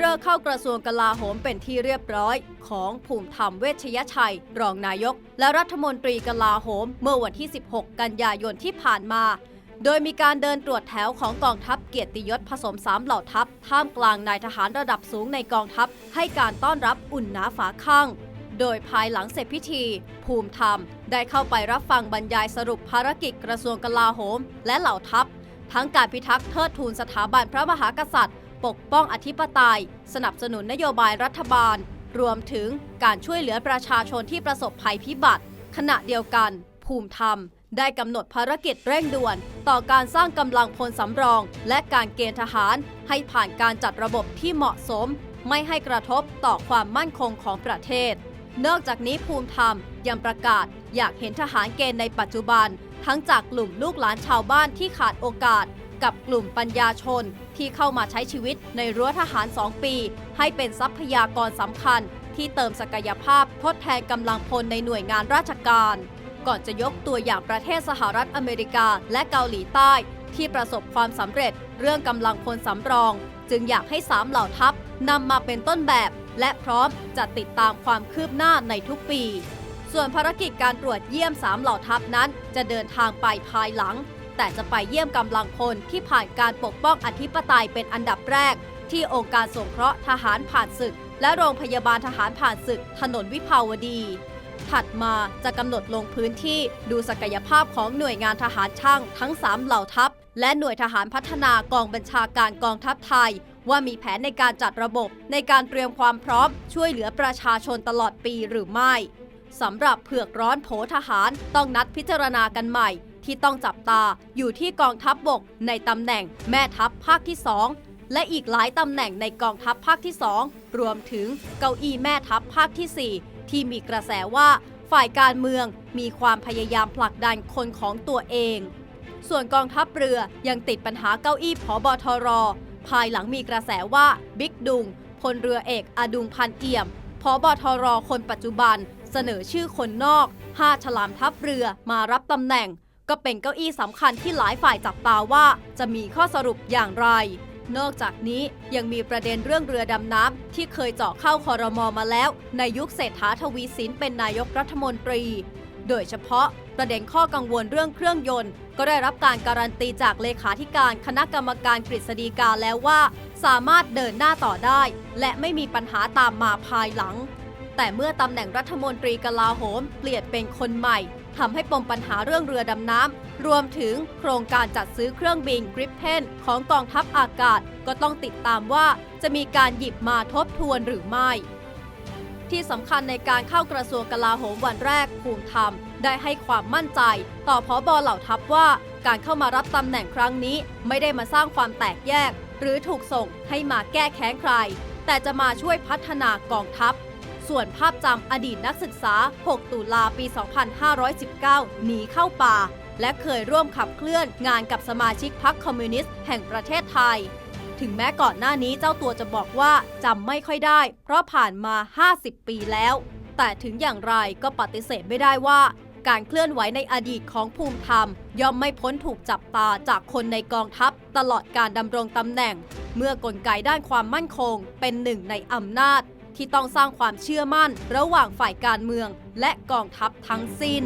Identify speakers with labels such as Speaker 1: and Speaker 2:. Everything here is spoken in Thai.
Speaker 1: เลิกเข้ากระทรวงกลาโหมเป็นที่เรียบร้อยของภูมิธรรมเวชยชัย รองนายก และรัฐมนตรีกลาโหมเมื่อวันที่ 16 กันยายนที่ผ่านมา โดยมีการเดินตรวจแถวของกองทัพเกียรติยศผสมสามเหล่าทัพ ท่ามกลางนายทหารระดับสูงในกองทัพ ให้การต้อนรับอุ่นหนาฝาข้างโดยภายหลังเสร็จพิธี ภูมิธรรมได้เข้าไปรับฟังบรรยายสรุปภารกิจกระทรวงกลาโหม และเหล่าทัพ ทั้งการพิทักษ์เทิดทูนสถาบันพระมหากษัตริย์ ปกป้องอธิปไตย สนับสนุนนโยบายรัฐบาล รวมถึงการช่วยเหลือประชาชนที่ประสบภัยพิบัติ ขณะเดียวกัน ภูมิธรรม ได้กำหนดภารกิจเร่งด่วน ต่อการสร้างกำลังพลสำรอง และการเกณฑ์ทหาร ให้ผ่านการจัดระบบที่เหมาะสม ไม่ให้กระทบต่อความมั่นคงของประเทศ นอกจากนี้ภูมิธรรมยังประกาศ อยากเห็นทหารเกณฑ์ในปัจจุบัน ทั้งจากกลุ่มลูกหลานชาวบ้านที่ขาดโอกาส กับกลุ่มปัญญาชนที่เข้ามาใช้ชีวิตในรั้วทหาร 2 ปี ให้เป็นทรัพยากรสำคัญ ที่เติมศักยภาพทดแทนกำลังพลในหน่วยงานราชการ ก่อนจะยกตัวอย่างประเทศสหรัฐอเมริกาและเกาหลีใต้ ที่ประสบความสำเร็จเรื่องกำลังพลสำรอง จึงอยากให้สามเหล่าทัพนำมาเป็นต้นแบบ และพร้อมจะติดตามความคืบหน้าในทุกปี ส่วนภารกิจการตรวจเยี่ยมสามเหล่าทัพนั้น จะเดินทางไปภายหลัง แต่จะไปเยี่ยมกำลังพลที่ผ่านการปกป้องอธิปไตยเป็นอันดับแรก ที่องค์การสงเคราะห์ทหารผ่านศึก และโรงพยาบาลทหารผ่านศึก ถนนวิภาวดี ถัดมาจะกำหนดลงพื้นที่ดูศักยภาพของหน่วยงานทหารช่างทั้ง 3 เหล่าทัพ และหน่วยทหารพัฒนากองบัญชาการกองทัพไทย ว่ามีแผนในการจัดระบบในการเตรียมความพร้อม ช่วยเหลือประชาชนตลอดปีหรือไม่สำหรับเผือกร้อนโผทหารต้องนัดพิจารณากันใหม่ ที่ต้องจับตาอยู่ที่กองทัพบบกในตำแหน่งแม่ทัพภาคที่ 2 และอีกหลายตำแหน่งในกองทัพภาคที่ 2 รวมถึงเก้าอี้แม่ทัพภาคทีสี่ 4 ที่มีกระแสว่าฝ่ายการเมืองมีความพยายามผลักดันคนของตัวเอง ส่วนกองทัพเรือยังติดปัญหาเก้าอี้ผอบอทร ภายหลังมีกระแสว่าบิ๊กดุงพลเรือเอกอดุงพันเอี่ยมผอบอทรคนปัจจุบันเสนอชื่อคนนอก 5 ฉลามทัพเรือมารับตำแหน่ง ก็เป็นเก้าอี้สำคัญที่หลายฝ่ายจับตาว่าจะมีข้อสรุปอย่างไร นอกจากนี้ยังมีประเด็นเรื่องเรือดำน้ำที่เคยเจาะเข้าคอรมอมาแล้ว ในยุคเศรษฐาทวีสินเป็นนายกรัฐมนตรี โดยเฉพาะประเด็นข้อกังวลเรื่องเครื่องยนต์ ก็ได้รับการการันตีจากเลขาธิการคณะกรรมการกฤษฎีกาแล้วว่า สามารถเดินหน้าต่อได้ และไม่มีปัญหาตามมาภายหลัง แต่เมื่อตำแหน่งรัฐมนตรีกลาโหม เปลี่ยนเป็นคนใหม่ทำให้ปมปัญหาเรื่องเรือดำน้ำรวมถึงโครงการจัดซื้อเครื่องบินกริปเพนของกองทัพอากาศก็ต้องติดตามว่าจะมีการหยิบมาทบทวนหรือไม่ ที่สำคัญในการเข้ากระทรวงกลาโหมวันแรกภูมิธรรม ได้ให้ความมั่นใจ ต่อพอบอเหล่าทัพว่าการเข้ามารับตำแหน่งครั้งนี้ ไม่ได้มาสร้างความแตกแยก หรือถูกส่งให้มาแก้แค้นใคร แต่จะมาช่วยพัฒนากองทัพ ส่วนภาพจำอดีตนักศึกษา 6 ตุลาปี 2519 หนีเข้าป่า และเคยร่วมขับเคลื่อนงานกับสมาชิกพรรคคอมมิวนิสต์แห่งประเทศไทย ถึงแม้ก่อนหน้านี้เจ้าตัวจะบอกว่าจำไม่ค่อยได้ เพราะผ่านมา 50 ปีแล้ว แต่ถึงอย่างไรก็ปฏิเสธไม่ได้ว่า การเคลื่อนไหวในอดีตของภูมิธรรม ย่อมไม่พ้นถูกจับตาจากคนในกองทัพ ตลอดการดำรงตำแหน่ง เมื่อกลไกด้านความมั่นคง เป็นหนึ่งในอำนาจ ที่ต้องสร้างความเชื่อมั่นระหว่างฝ่ายการเมืองและกองทัพทั้งสิ้น